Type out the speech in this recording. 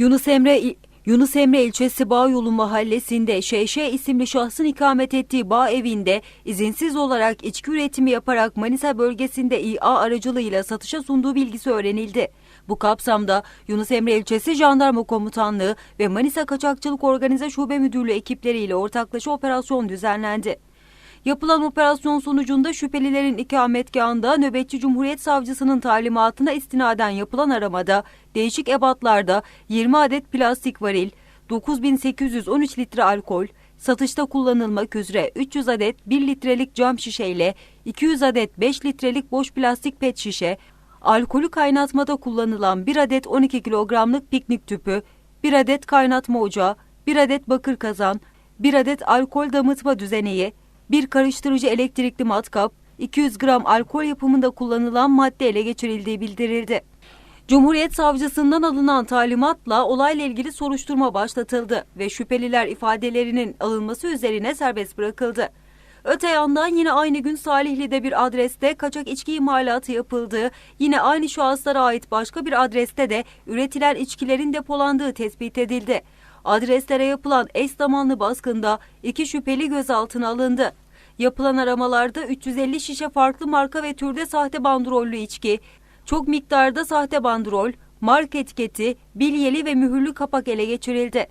Yunus Emre Yunus Emre ilçesi Bağyolu mahallesinde Şeyşe isimli şahsın ikamet ettiği bağ evinde izinsiz olarak içki üretimi yaparak Manisa bölgesinde İA aracılığıyla satışa sunduğu bilgisi öğrenildi. Bu kapsamda Yunus Emre ilçesi Jandarma Komutanlığı ve Manisa Kaçakçılık Organize Şube Müdürlüğü ekipleriyle ortaklaşa operasyon düzenlendi. Yapılan operasyon sonucunda şüphelilerin ikametgahında nöbetçi Cumhuriyet Savcısının talimatına istinaden yapılan aramada değişik ebatlarda 20 adet plastik varil, 9813 litre alkol, satışta kullanılmak üzere 300 adet 1 litrelik cam şişeyle 200 adet 5 litrelik boş plastik pet şişe, alkolü kaynatmada kullanılan 1 adet 12 kilogramlık piknik tüpü, 1 adet kaynatma ocağı, 1 adet bakır kazan, 1 adet alkol damıtma düzeneği, bir karıştırıcı elektrikli matkap, 200 gram alkol yapımında kullanılan madde ele geçirildiği bildirildi. Cumhuriyet Savcısından alınan talimatla olayla ilgili soruşturma başlatıldı ve şüpheliler ifadelerinin alınması üzerine serbest bırakıldı. Öte yandan yine aynı gün Salihli'de bir adreste kaçak içki imalatı yapıldığı, yine aynı şahıslara ait başka bir adreste de üretilen içkilerin depolandığı tespit edildi. Adreslere yapılan eş zamanlı baskında iki şüpheli gözaltına alındı. Yapılan aramalarda 350 şişe farklı marka ve türde sahte bandrollü içki, çok miktarda sahte bandrol, marka etiketi, bilyeli ve mühürlü kapak ele geçirildi.